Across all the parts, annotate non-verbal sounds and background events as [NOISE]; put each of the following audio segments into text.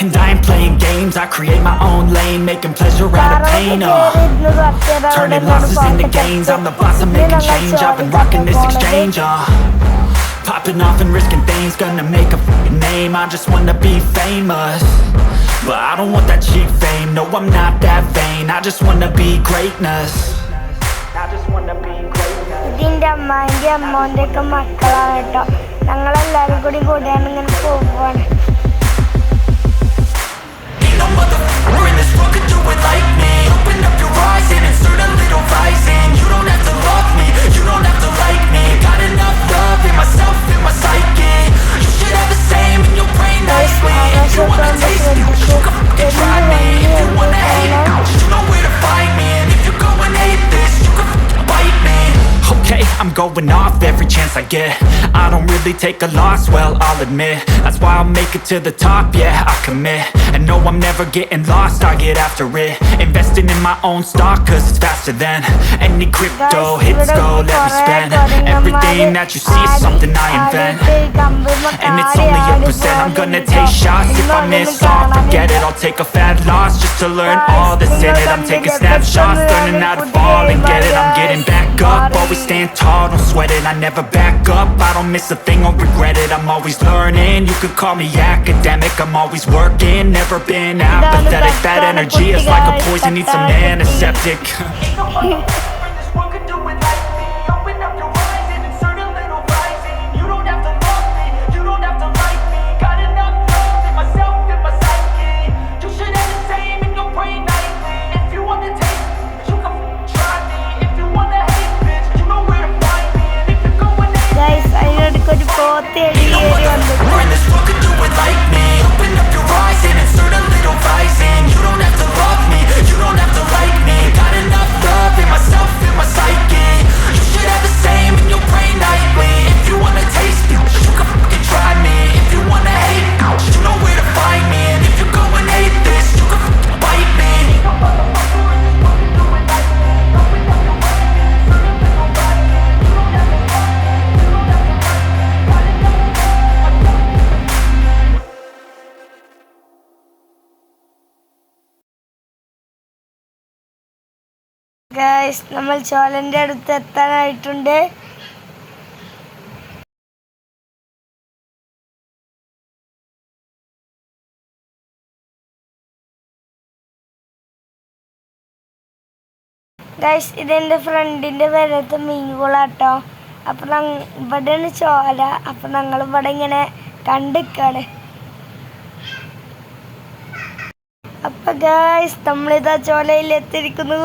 and I ain't playing games, I create my own lane Making pleasure out of pain, uh. Turning losses into gains, I'm the boss, I'm making change I've been rocking this exchange, uh. Popping off and risking things, gonna make a f***ing name I just wanna be famous But I don't want that cheap fame, no I'm not that vain I just wanna be greatness I just wanna be greatness ഇതിന്റെ അമ്മാന്റെ അമ്മോന്റെ ഒക്കെ മക്കളാണ് കേട്ടോ ഞങ്ങളെല്ലാരും കൂടി കൂടെയാണ് I'm going off every chance I get. I don't really take a loss, well, I'll admit. That's why I'll make it to the top, yeah, I commit. And no, I'm never getting lost, I get after it. Investing in my own stock, cause it's faster than Any crypto hits go, let me spend Everything that you see is something I invent. And it's only a percent, I'm gonna take shots. If I miss all, forget it, I'll take a fat loss Just to learn all that's in it. I'm taking snapshots, learning how to fall and get it. I'm getting back up, always stand tall, don't sweat it I never back up, I don't miss a thing or regret it. I'm always learning, you could call me academic. I'm always working, never been apathetic. That energy is like a poison, need some antiseptic [LAUGHS] guys നമ്മൾ ചോലന്റെ അടുത്ത് എത്താനായിട്ടുണ്ട്. Guys ഇതെന്റെ ഫ്രണ്ടിന്റെ വരത്ത് മീൻകുളാട്ടോ. അപ്പം ഇവിടെ ഇവിടെയാണ് ചോല. അപ്പം ഞങ്ങൾ ഇവിടെ ഇങ്ങനെ കണ്ടിക്കാണ്. അപ്പം ഗൈസ് നമ്മളിതാ ചോലയിൽ എത്തിയിരിക്കുന്നു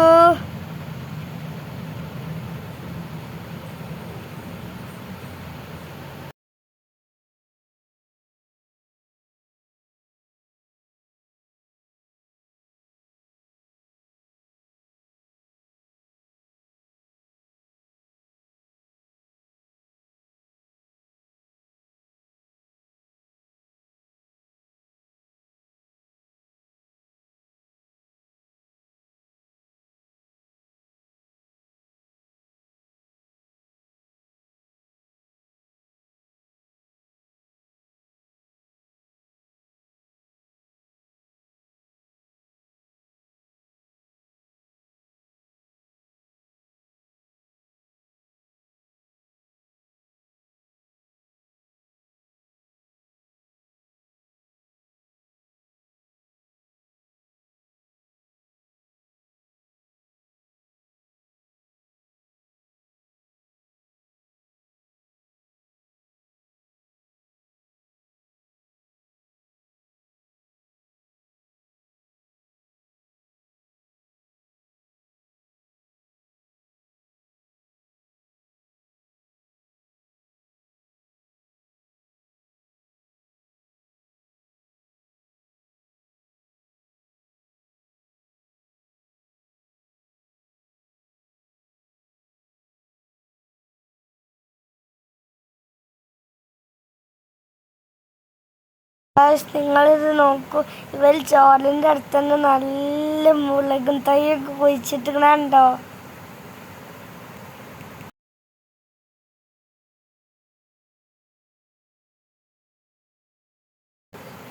നിങ്ങളിത് നോക്കൂ. ഇവർ ചോറിന്റെ അടുത്ത് തന്നെ നല്ല മുളകും തൈയൊക്കെ കുഴിച്ചിട്ടുണ്ടോ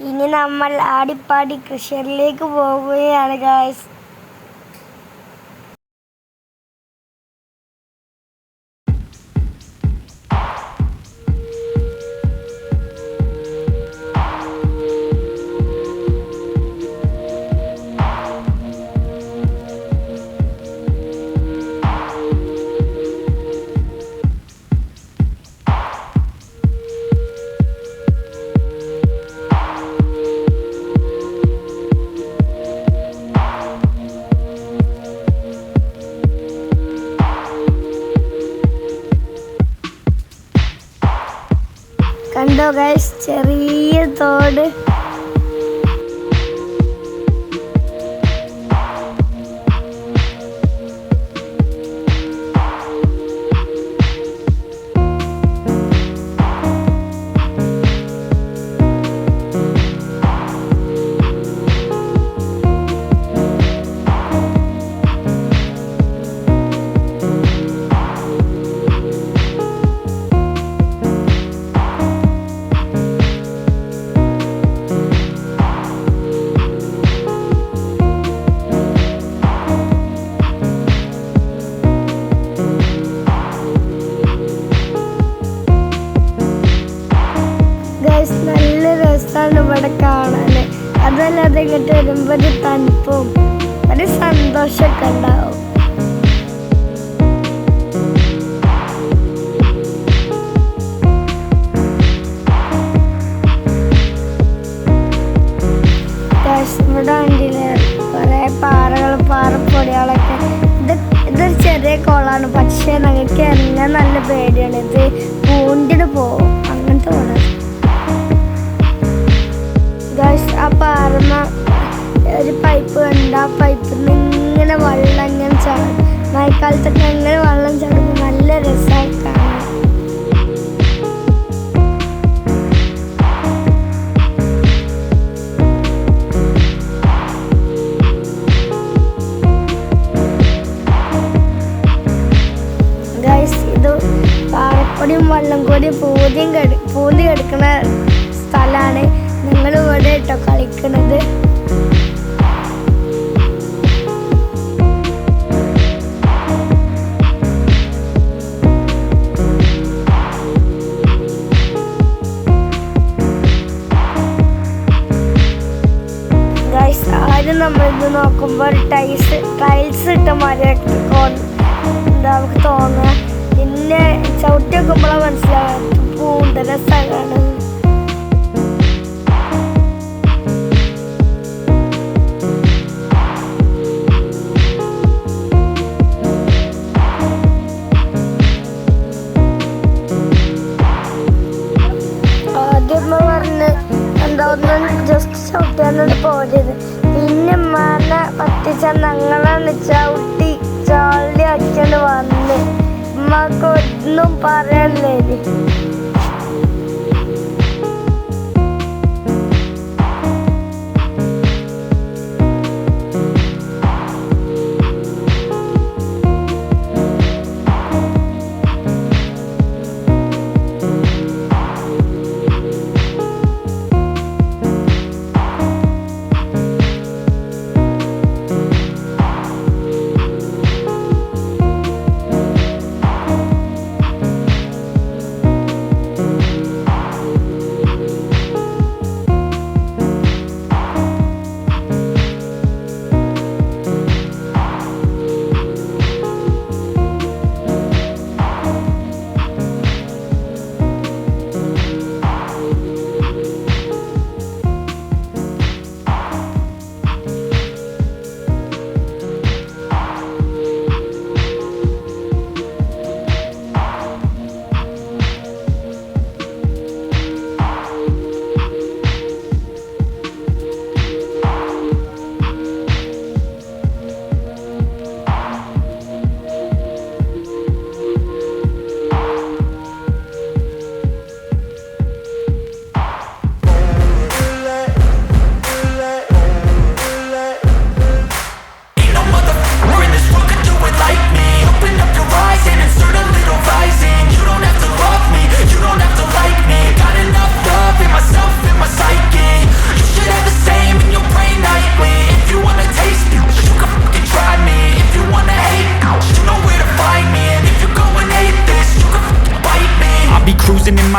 ഇനി നമ്മൾ ആടിപ്പാടി കൃഷിയിലേക്ക് പോവുകയാണ് ഗായ്സ് ഗൈസ് ചെറിയ തോട്. രസമാണ് ഇവിടെ കാണാൻ അതല്ലാതെ ഇങ്ങോട്ട് വരുമ്പോൾ ഒരു തണുപ്പും ഒരു സന്തോഷമൊക്കെ ഉണ്ടാവും. പാറപ്പൊടികളൊക്കെ. ഇത് ഇതൊരു ചെറിയ കോളാണ് പക്ഷേ ഞങ്ങൾക്ക് ഇറങ്ങാൻ നല്ല പേടിയാണ്. ഇത് പൈപ്പ് കണ്ട ആ പൈപ്പിൽ നിന്ന് ഇങ്ങനെ വെള്ളം ഇങ്ങനെ ചാടും മഴക്കാലത്തൊക്കെ അങ്ങനെ വെള്ളം ചാടുമ്പോൾ നല്ല രസമായി ആദ്യം ഇത് നോക്കുമ്പോൾ ടൈൽസ് ടൈൽസ് ഇട്ട മാതിരി എന്താ നമുക്ക് തോന്നുക? പിന്നെ ചവിട്ടി വെക്കുമ്പോഴാണ് മനസ്സിലാവുക. പൂന്തര സ്ഥലമാണ്.